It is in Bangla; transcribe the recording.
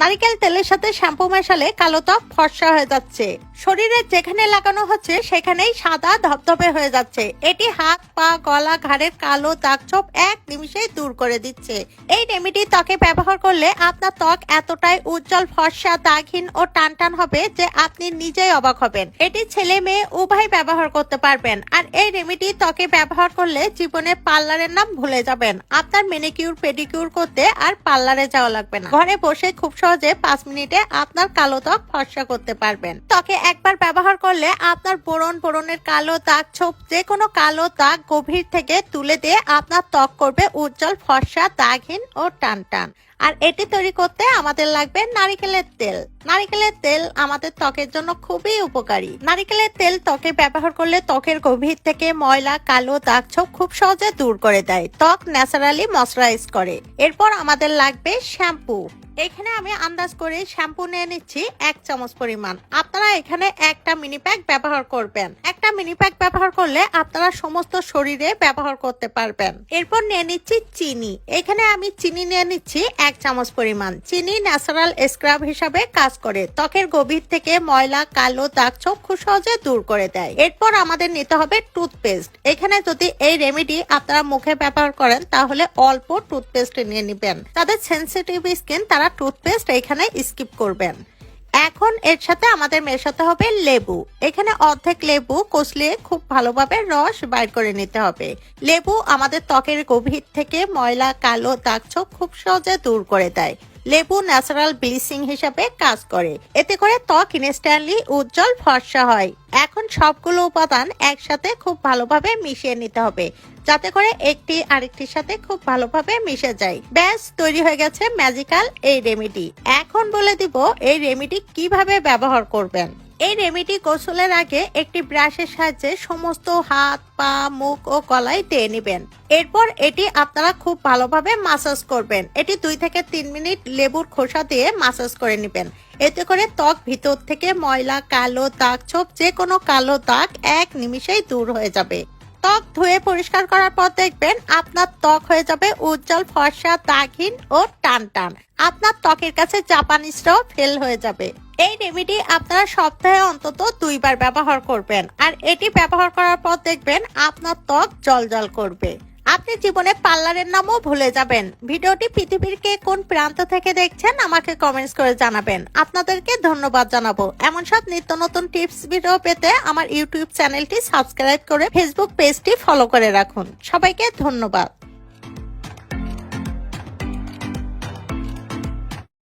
নারিকেল তেলের সাথে শ্যাম্পু মেশালে কালো ত্বক ফর্সা হয়ে যাচ্ছে। শরীরে যেখানে লাগানো হচ্ছে, সেখানেই সাদা ধপধপে হয়ে যাচ্ছে। এটি হাত, পা, গলা, ঘাড়ের কালো দাগ ছোপ এক নিমিষেই দূর করে দিচ্ছে। এই রেমেডি ত্বকে ব্যবহার করলে আপনার ত্বক এতটাই উজ্জ্বল, ফর্সা, দাগহীন ও টানটান হবে যে আপনি নিজেই অবাক হবেন। এটি ছেলে মেয়ে উভয় ব্যবহার করতে পারবেন। আর এই রেমেডি ত্বকে ব্যবহার করলে জীবনে পার্লারের নাম ভুলে যাবেন। আপনার মেনিকিউর পেডিকিউর করতে আর পার্লারে যাওয়া লাগবে না। ঘরে বসে খুব সহজে পাঁচ মিনিটে আপনার কালো ত্বক ফর্সা করতে পারবেন। ত্বকে একবার ব্যবহার করলে আপনার বোরন, বোরনের কালো দাগ, ছোপ, যে কোনো কালো দাগ গভীর থেকে তুলে দিয়ে আপনার ত্বক করবে উজ্জ্বল, ফর্সা, দাগহীন ও টান টান আর এটি তৈরি করতে আমাদের লাগবে নারিকেলের তেল। নারিকেলের তেল আমাদের ত্বকের জন্য খুবই উপকারী। নারিকেলের তেল ত্বকে ব্যবহার করলে ত্বকের গভীর থেকে ময়লা, কালো দাগ, ছোপ খুব সহজে দূর করে দেয়। ত্বক ন্যাচারালি ময়শ্চারাইজ করে। এরপর আমাদের লাগবে শ্যাম্পু। এখানে আমি আন্দাজ করে শ্যাম্পু নিয়ে নিচ্ছি এক চামচ পরিমাণ। আপনারা এখানে একটা মিনি প্যাক ব্যবহার করবেন। একটা মিনি প্যাক ব্যবহার করলে আপনারা সমস্ত শরীরে ব্যবহার করতে পারবেন। এরপর নিয়ে নিচ্ছি চিনি। এখানে আমি চিনি নিয়ে নিচ্ছি এক চামচ পরিমাণ। চিনি ন্যাচারাল স্ক্রাব হিসাবে কাজ করে। ত্বকের গভীর থেকে ময়লা, কালো দাগ খুব সহজে দূর করে দেয়। এরপর আমাদের নিতে হবে টুথপেস্ট এখানে যদি এই রেমেডি আপনারা মুখে ব্যবহার করেন, তাহলে অল্প টুথপেস্ট নিয়ে নেবেন। তাদের সেন্সিটিভ স্কিন তারা টুথপেস্ট এখানে স্কিপ করবেন। এখন এর সাথে আমাদের মেশাতে হবে লেবু। এখানে অর্ধেক লেবু কষলে খুব ভালোভাবে রস বাইর করে নিতে হবে। লেবু আমাদের ত্বকের গভীর থেকে ময়লা, কালো দাগ খুব সহজে দূর করে দেয়। লেবু ন্যাচারাল ব্লিচিং হিসাবে কাজ করে। এতে করে ত্বক ইনস্ট্যান্টলি উজ্জ্বল ফর্সা হয়। এখন সবগুলো উপাদান একসাথে খুব ভালোভাবে মিশিয়ে নিতে হবে, যাতে করে একটি আরেকটির সাথে খুব ভালোভাবে মিশে যায়। ব্যাস, তৈরি হয়ে গেছে ম্যাজিক্যাল এই রেমিডি এখন বলে দিব এই রেমিডি কীভাবে ব্যবহার করবেন। এই রেমেডি গোসলের আগে একটি ব্রাশের সাহায্যে সমস্ত হাত, পা, মুখ ও কলাই দিয়ে নেবেন। এরপর এটি আপনারা খুব ভালোভাবে মাসাজ করবেন। এটি দুই থেকে তিন মিনিট লেবুর খোসা দিয়ে মাসাজ করে নেবেন। এতে করে ত্বক ভিতর থেকে ময়লা, কালো দাগ, ছোপ যে কোনো কালো দাগ এক নিমিষেই দূর হয়ে যাবে। ত্বক ধুয়ে পরিষ্কার করার পর দেখবেন আপনার ত্বক হয়ে যাবে উজ্জ্বল, ফর্সা, দাগহীন ও টান টান আপনার ত্বকের কাছে জাপানিজরাও ফেল হয়ে যাবে। এই রেমেডি আপনারা সপ্তাহে অন্তত দুইবার ব্যবহার করবেন। আর এটি ব্যবহার করার পর দেখবেন আপনার ত্বক জলজল করবে। আপনি জীবনে পার্লারের নামও ভুলে যাবেন। ভিডিওটি পৃথিবীর কে কোন প্রান্ত থেকে দেখছেন আমাকে কমেন্টস করে জানাবেন। আপনাদেরকে ধন্যবাদ জানাব। এমন সব নিত্য নতুন টিপস ভিডিও পেতে আমার ইউটিউব চ্যানেলটি সাবস্ক্রাইব করে ফেসবুক পেজটি ফলো করে রাখুন। সবাইকে ধন্যবাদ।